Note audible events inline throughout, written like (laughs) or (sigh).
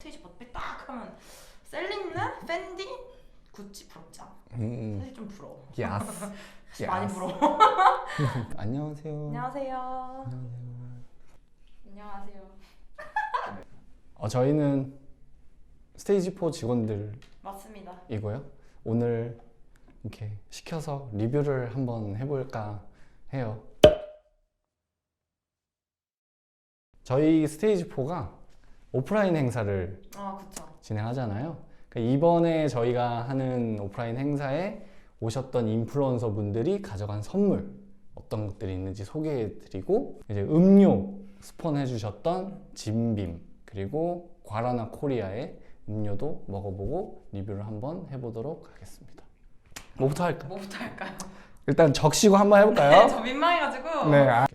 스테이지 버튼 딱 하면 셀린느, 팬디, 구찌 부럽지 않아? 음, 사실 좀 부러워. 야스. (laughs) 많이 야스. 부러워. (laughs) 안녕하세요. 안녕하세요. 안녕하세요. 어, 저희는 스테이지 4 직원들이고요. 맞습니다. 오늘 이렇게 시켜서 리뷰를 한번 해볼까 해요. 저희 스테이지 4가 오프라인 행사를 아 그쵸. 진행하잖아요. 그러니까 이번에 저희가 하는 오프라인 행사에 오셨던 인플루언서 분들이 가져간 선물 어떤 것들이 있는지 소개해드리고 이제 음료 스폰해주셨던 진빔 그리고 과라나 코리아의 음료도 먹어보고 리뷰를 한번 해보도록 하겠습니다. 뭐부터 할까? 뭐부터 할까요? 일단 적시고 한번 네, 해볼까요? (laughs) 저 민망해가지고. 네. 아.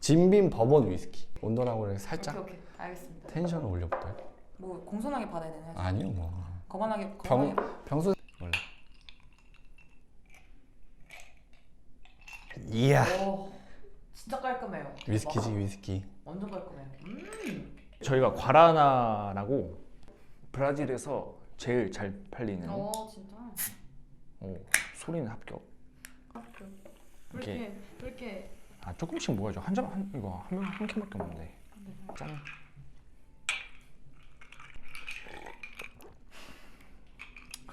진빔 버번 위스키 온도라고 살짝 오케이 오케이 알겠습니다. 텐션을 올려볼까요? 뭐 공손하게 받아야 되나요? 아니요 뭐 거만하게 병- 거만하게. 평소 원래 이야 오, 진짜 깔끔해요. 위스키지 와, 위스키 완전 깔끔해요. 음. 저희가 과라나라고 브라질에서 제일 잘 팔리는 어 진짜. 오, 소리는 합격. 아. 왜 이렇게 이렇게 왜 이렇게 아 조금씩 먹어야죠. 한잔한 이거 한한 캔밖에 없는데. 짠.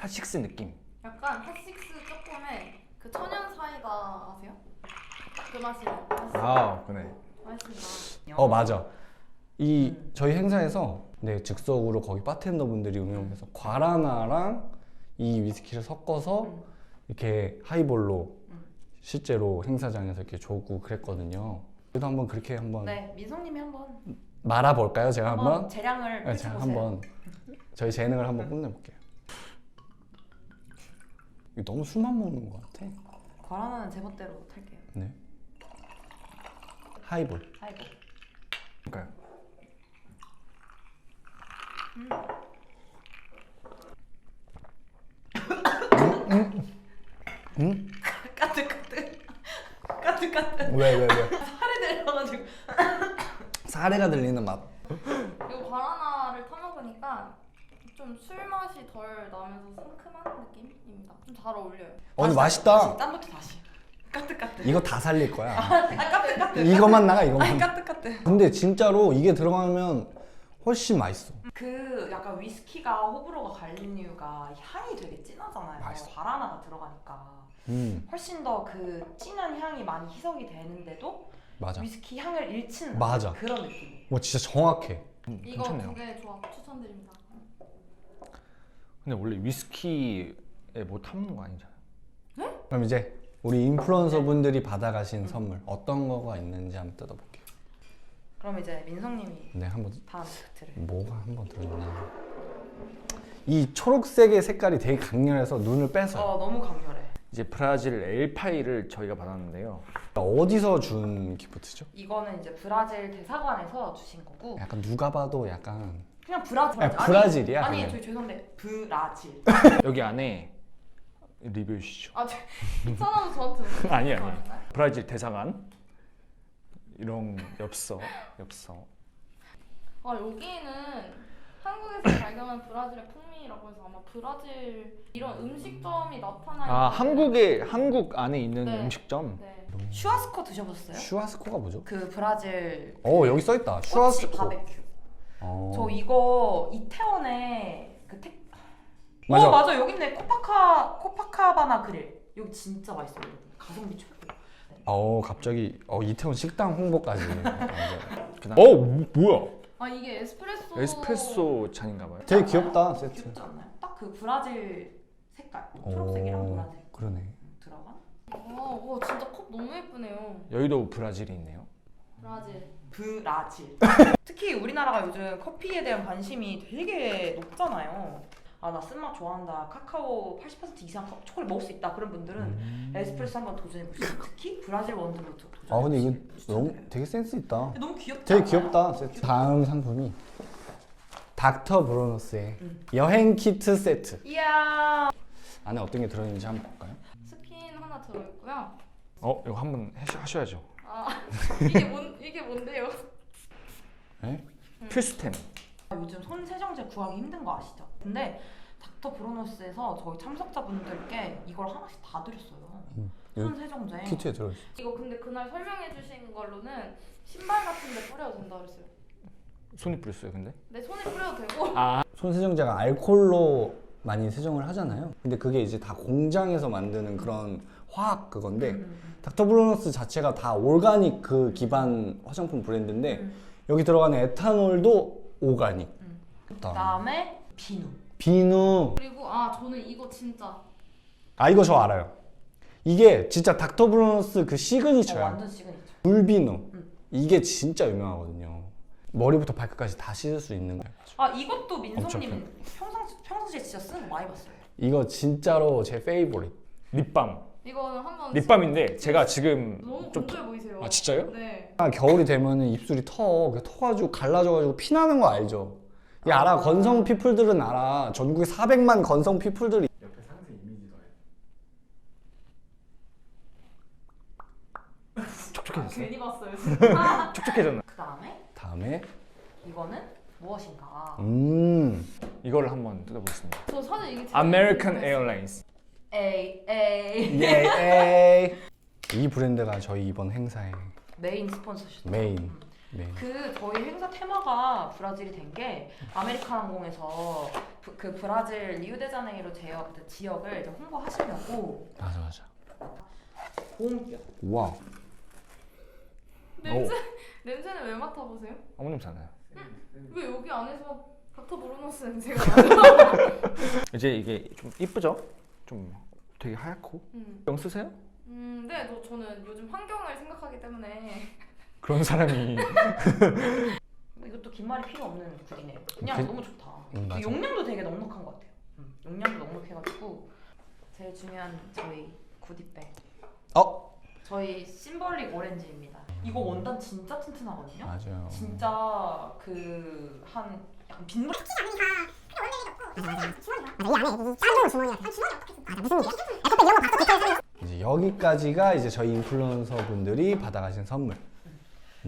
핫식스 느낌. 약간 핫식스 조금의 그 천연 사이다 아세요? 그. 맛있어요. 아 그네. 맛있습니다. 어 맞아 이 음. 저희 행사에서 네 즉석으로 거기 바텐더 분들이 응용해서 과라나랑 이 위스키를 섞어서 음. 이렇게 하이볼로 음. 실제로 행사장에서 이렇게 조고 그랬거든요 그래도 한번 그렇게 한번 네 민성님이 한번 말아볼까요 제가 한번 한번 재량을 네, 제가 펼쳐보세요. 한번 저희 재능을 한번 뽐내볼게요 이거 너무 술만 먹는 것 같아 과라나는 제멋대로 탈게요. 네 하이볼 아이고. 그러니까요. 음? 까득까득. 까득까득. 왜왜 왜? (laughs) 살이 들려가지고. 사례가 들리는 맛 이거 바나나를 타 먹으니까 좀 술 맛이 덜 나면서 상큼한 느낌입니다. 좀 잘 어울려요. 어, 근데 다시, 맛있다. 다시, 땀부터 다시. 까득까득. 이거 다 살릴 거야 아 까득까득. 이것만 나가 이것만 아니 까득까득. 근데 진짜로 이게 들어가면 훨씬 맛있어 그 약간 위스키가 호불호가 갈린 이유가 향이 되게 진하잖아요. 맛있어. 바라나가 들어가니까 음 훨씬 더 그 진한 향이 많이 희석이 되는데도 맞아 위스키 향을 잃지는 맞아. 그런 느낌. 뭐 진짜 정확해 음, 이거 괜찮네요. 두 개 조합 추천드립니다. 근데 원래 위스키에 뭐 타먹는 거 아니잖아요. 그럼 이제 우리 인플루언서 분들이 받아가신 선물 어떤 거가 있는지 한번 뜯어볼게요 그럼 이제 민성님이 네 한번 다음 팩트를. 뭐가 한번 들어있나 이 초록색의 색깔이 되게 강렬해서 눈을 뺏어요 어 너무 강렬해. 이제 브라질 엘파이를 저희가 받았는데요. 어디서 준 기프트죠? 이거는 이제 브라질 대사관에서 주신 거고 약간 누가 봐도 약간 그냥 브라질. 아니, 브라질이야, 아니, 그냥. 아니 저희 죄송한데 브라질. 여기 안에 리뷰해 주시죠. 아, 저- 귀찮아서 저한테 (laughs) 아니 아니. 브라질 대사관 이런 엽서 엽서. 아 여기는 한국에서 (clears throat) 발견한 브라질의 풍미라고 해서 아마 브라질 이런 음식점이 나타나는 아 한국에 한국 안에 있는 네. 음식점. 네. 슈아스코 드셔보셨어요? 슈아스코가 뭐죠? 그 브라질 어 여기 써있다 꼬치 슈아스코 바베큐. 어. 저 이거 이태원에 그 택. 맞아. 어 맞아 여기 있네 코파카 코파카바나 그릴 여기 진짜 맛있어요. 여러분. 가성비 최고. 어 갑자기 어 이태원 식당 홍보까지 완전. (laughs) 그다음. 어 뭐- 뭐야? 아 이게 에스프레소 에스프레소 잔인가 봐요. 되게 귀엽다 세트 귀엽지 않나요? 딱 그 브라질 색깔 초록색이랑 오, 노란색 그러네 들어간 아와 진짜 컵 너무 예쁘네요 여의도 브라질이 있네요. 브라질 브라질. (laughs) 특히 우리나라가 요즘 커피에 대한 관심이 되게 높잖아요. 아 나 쓴맛 좋아한다. 카카오 80% 이상 컵- 초콜릿 먹을 수 있다. 그런 분들은 에스프레소 한번 도전해 보시고 특히 브라질 원두로 도- 도전해 아 근데 이거 너무. 되게 센스 있다 너무 귀엽지 되게? 귀엽다 세트 다음 상품이 닥터 브로노스의 음. 여행 키트 세트 이야. 안에 어떤 게 들어있는지 한번 볼까요? 스킨 하나 들어있고요 어 이거 한번 하셔- 하셔야죠. 아 이게 뭔 이게 뭔데요? 네? 필수템. 구하기 힘든 거 아시죠? 근데 닥터 브로노스에서 저희 참석자분들께 이걸 하나씩 다 드렸어요. 음, 손 세정제. 키트에 들어있어. 이거 근데 그날 설명해 주신 걸로는 신발 같은 데 뿌려도 된다 그랬어요. 손이 뿌렸어요 근데? 내 손에 뿌려도 되고 아 손세정제가 알코올로 많이 세정을 하잖아요. 근데 그게 이제 다 공장에서 만드는 그런 화학 그건데 음, 음, 닥터 브루너스 자체가 다 올가닉 그 기반 화장품 브랜드인데 음. 여기 들어가는 에탄올도 오가닉. 음. 그다음 그다음에 비누. 비누. 그리고 아 저는 이거 진짜 아 이거 저 알아요. 이게 진짜 닥터 브루너스 그 어, 시그니처야. 완전 시그니처. 물비누. 음. 이게 진짜 유명하거든요. 머리부터 발끝까지 다 씻을 수 있는 거예요. 아 이것도 민성님 평상 평상시에 진짜 쓰는 거 많이 봤어요. 이거 진짜로 제 페이보릿. 립밤 이거는 한번 립밤인데 제가 지금 너무 좀 건조해 보이세요. 아, 진짜요? 네. 아, 겨울이 되면 입술이 터. 그 터가지고 갈라져가지고 피 나는 거 알죠? 이 알아. 아. 건성 피플들은 알아. 전국에 400만 건성 피플들이. 아, (laughs) 촉촉해졌어요? 괜히 봤어요. 진짜. (laughs) 촉촉해졌나? 그 다음에 다음에 이거는 무엇인가? 음. 이거를 한번 뜯어보겠습니다 저 사실 이게 제일 American. Airlines 에이 에이 예. (laughs) 이 브랜드가 저희 이번 행사의 메인 스폰서십. 메인. 메 인. 그 저희 행사 테마가 브라질이 된 게 아메리칸 항공에서 부- 그 브라질 리우데자네이루 지역 그 지역을 이제 홍보하시려고 맞아 맞아. 공기업 와. 냄새 냄새는 왜 맡아 보세요? 아무 냄새 안 나요 왜 여기 안에서 닥터 브루노스 냄새가 나요? 이제 이게 좀 이쁘죠? 좀 되게 하얗고 음. 영 쓰세요? 음, 네, 저, 저는 요즘 환경을 생각하기 때문에 그런 사람이 이것도 긴 말이 필요 없는 굿이네요. 그냥 그- 너무 좋다. 음, 맞아. 용량도 되게 넉넉한 것 같아요. 음, 용량도 넉넉해가지고 제일 중요한 저희 굿이백. 어? 저희 심벌릭 오렌지입니다. 이거 원단 진짜 튼튼하거든요. 맞아요. 진짜 그 한 약간 빗물 이제 여기까지가 이제 저희 인플루언서 분들이 받아가신 선물.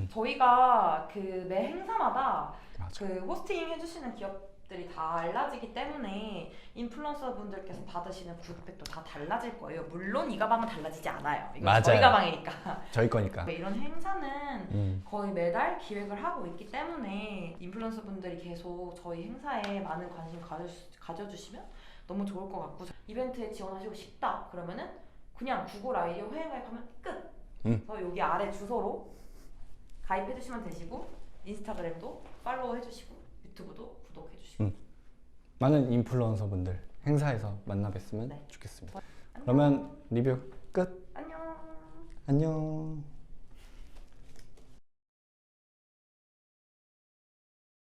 저희가 그 매 행사마다 맞아. 그 호스팅 해주시는 기업들이 다 달라지기 때문에 인플루언서 분들께서 받으시는 굿백도 다 달라질 거예요. 물론 이 가방은 달라지지 않아요. 맞아요. 저희 가방이니까. 저희 거니까. 이런 행사는 음. 거의 매달 기획을 하고 있기 때문에 인플루언서 분들이 계속 저희 행사에 많은 관심 가져, 가져 주시면 너무 좋을 것 같고 이벤트에 지원하시고 싶다 그러면은 그냥 구글 아이디어 회원가입하면 끝. 음. 그래서 여기 아래 주소로 가입해 주시면 되시고 인스타그램도 팔로우 해 주시고 유튜브도 구독해 주시고 많은 인플루언서 분들 행사에서 만나 뵀으면 네. 좋겠습니다. 그러면 리뷰 끝. 안녕. 안녕.